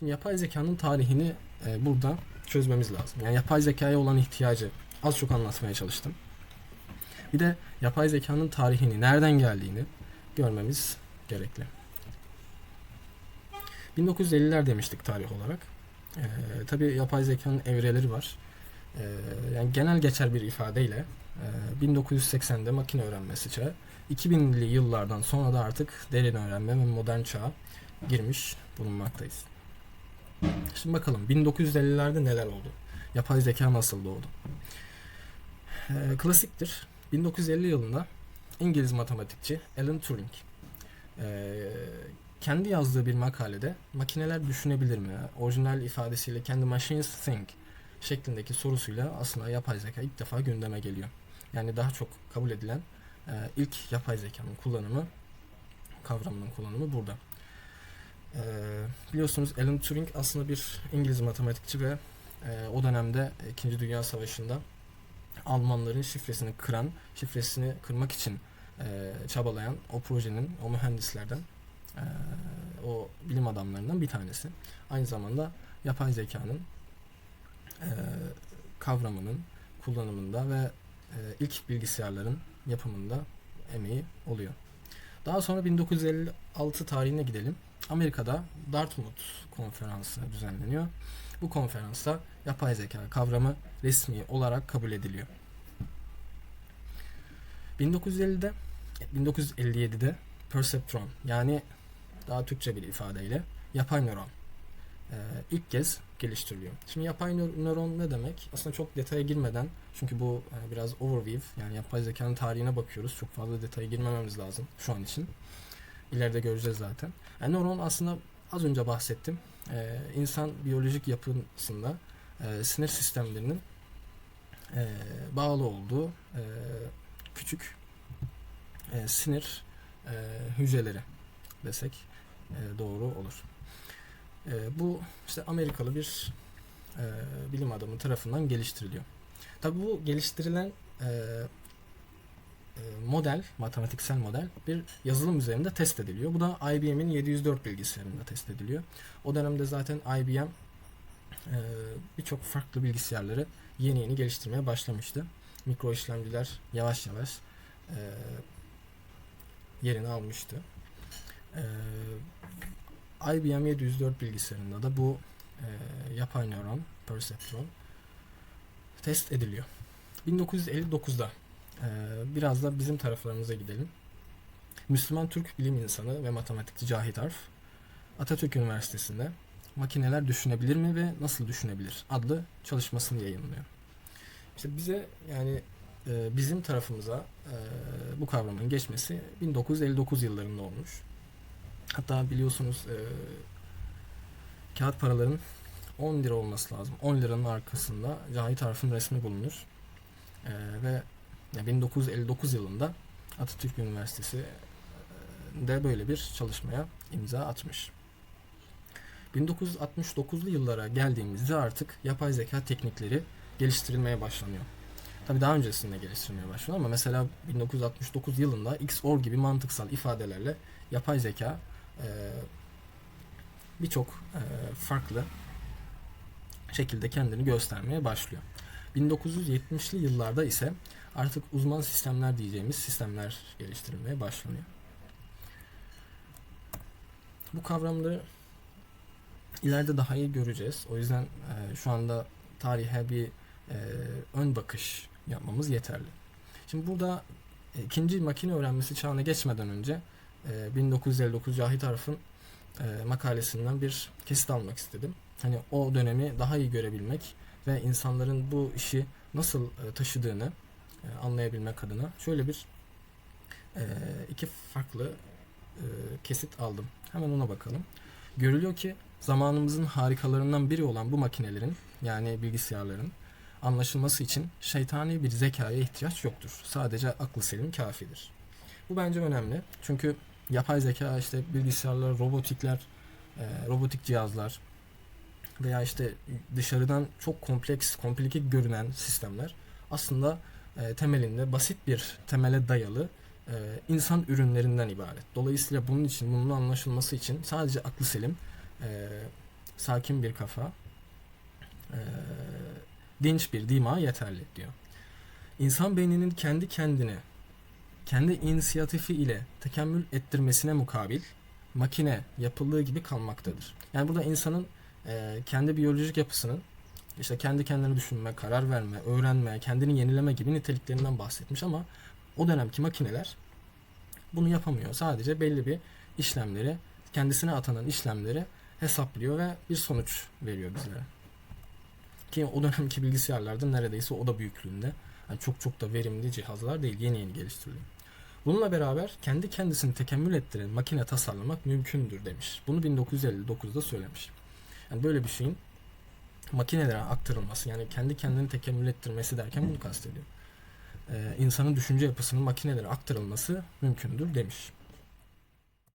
Şimdi yapay zekanın tarihini e, burada çözmemiz lazım. Yani yapay zekaya olan ihtiyacı az çok anlatmaya çalıştım. Bir de yapay zekanın tarihini, nereden geldiğini görmemiz gerekli. 1950'ler demiştik tarih olarak. Ee, tabii yapay zekanın evreleri var. Ee, yani genel geçer bir ifadeyle e, 1980'de makine öğrenmesi çağı, 2000'li yıllardan sonra da artık derin öğrenme ve modern çağa girmiş bulunmaktayız. Şimdi bakalım 1950'lerde neler oldu? Yapay zeka nasıl doğdu? Ee, klasiktir. 1950 yılında İngiliz matematikçi Alan Turing ee, kendi yazdığı bir makalede makineler düşünebilir mi? Orijinal ifadesiyle kendi machines think şeklindeki sorusuyla aslında yapay zeka ilk defa gündeme geliyor. Yani daha çok kabul edilen e, ilk yapay zekanın kullanımı kavramının kullanımı burada. E, biliyorsunuz Alan Turing aslında bir İngiliz matematikçi ve e, o dönemde 2. Dünya Savaşı'nda Almanların şifresini kıran, şifresini kırmak için e, çabalayan o projenin, o mühendislerden, e, o bilim adamlarından bir tanesi. Aynı zamanda yapay zekanın e, kavramının kullanımında ve e, ilk bilgisayarların yapımında emeği oluyor. Daha sonra 1956 tarihine gidelim. Amerika'da Dartmouth konferansı düzenleniyor. Bu konferansta yapay zeka kavramı resmi olarak kabul ediliyor. 1950'de 1957'de perceptron yani daha Türkçe bir ifadeyle yapay nöron e, ilk kez geliştiriliyor. Şimdi yapay nö- nöron ne demek? Aslında çok detaya girmeden çünkü bu e, biraz overview yani yapay zekanın tarihine bakıyoruz. Çok fazla detaya girmememiz lazım şu an için. İleride göreceğiz zaten. Yani nöron aslında az önce bahsettim. E, insan biyolojik yapısında e, sinir sistemlerinin e, bağlı olduğu e, küçük e, sinir e, hücreleri desek e, doğru olur. E, bu işte Amerikalı bir e, bilim adamı tarafından geliştiriliyor. Tabi bu geliştirilen e, e, model, matematiksel model bir yazılım üzerinde test ediliyor. Bu da IBM'in 704 bilgisayarında test ediliyor. O dönemde zaten IBM e, birçok farklı bilgisayarları yeni yeni geliştirmeye başlamıştı. Mikro işlemciler yavaş yavaş e, yerini almıştı. E, IBM 704 bilgisayarında da bu e, yapay nöron, perceptron test ediliyor. 1959'da e, biraz da bizim taraflarımıza gidelim. Müslüman Türk bilim insanı ve matematikçi Cahit Arf Atatürk Üniversitesi'nde makineler düşünebilir mi ve nasıl düşünebilir adlı çalışmasını yayınlıyor. İşte bize yani e, bizim tarafımıza e, bu kavramın geçmesi 1959 yıllarında olmuş. Hatta biliyorsunuz e, kağıt paraların 10 lira olması lazım. 10 liranın arkasında Cahit Arf'ın resmi bulunur. E, ve ya 1959 yılında Atatürk Üniversitesi de böyle bir çalışmaya imza atmış. 1969'lu yıllara geldiğimizde artık yapay zeka teknikleri geliştirilmeye başlanıyor. Tabi daha öncesinde geliştirilmeye başlanıyor ama mesela 1969 yılında XOR gibi mantıksal ifadelerle yapay zeka e, birçok e, farklı şekilde kendini göstermeye başlıyor. 1970'li yıllarda ise artık uzman sistemler diyeceğimiz sistemler geliştirilmeye başlanıyor. Bu kavramları ileride daha iyi göreceğiz. O yüzden e, şu anda tarihe bir e, ön bakış yapmamız yeterli. Şimdi burada e, ikinci makine öğrenmesi çağına geçmeden önce e, 1959 Cahit Arf'ın e, makalesinden bir kesit almak istedim. Hani o dönemi daha iyi görebilmek ve insanların bu işi nasıl e, taşıdığını anlayabilmek adına şöyle bir e, iki farklı e, kesit aldım. Hemen ona bakalım. Görülüyor ki zamanımızın harikalarından biri olan bu makinelerin yani bilgisayarların anlaşılması için şeytani bir zekaya ihtiyaç yoktur. Sadece aklı selim kafidir. Bu bence önemli. Çünkü yapay zeka işte bilgisayarlar, robotikler, e, robotik cihazlar veya işte dışarıdan çok kompleks, komplike görünen sistemler aslında e, temelinde basit bir temele dayalı e, insan ürünlerinden ibaret. Dolayısıyla bunun için, bunun anlaşılması için sadece aklı selim e, sakin bir kafa, e, dinç bir dima yeterli diyor. İnsan beyninin kendi kendine, kendi inisiyatifi ile tekemmül ettirmesine mukabil makine yapıldığı gibi kalmaktadır. Yani burada insanın e, kendi biyolojik yapısının işte kendi kendine düşünme, karar verme, öğrenme, kendini yenileme gibi niteliklerinden bahsetmiş ama o dönemki makineler bunu yapamıyor. Sadece belli bir işlemleri, kendisine atanan işlemleri hesaplıyor ve bir sonuç veriyor bizlere. Ki o dönemki bilgisayarlarda neredeyse oda büyüklüğünde. Yani çok çok da verimli cihazlar değil, yeni yeni geliştiriliyor. Bununla beraber kendi kendisini tekemmül ettiren makine tasarlamak mümkündür demiş. Bunu 1959'da söylemiş. Yani böyle bir şeyin makinelere aktarılması yani kendi kendini tekemmül ettirmesi derken bunu kastediyor. Ee, insanın düşünce yapısının makinelere aktarılması mümkündür demiş.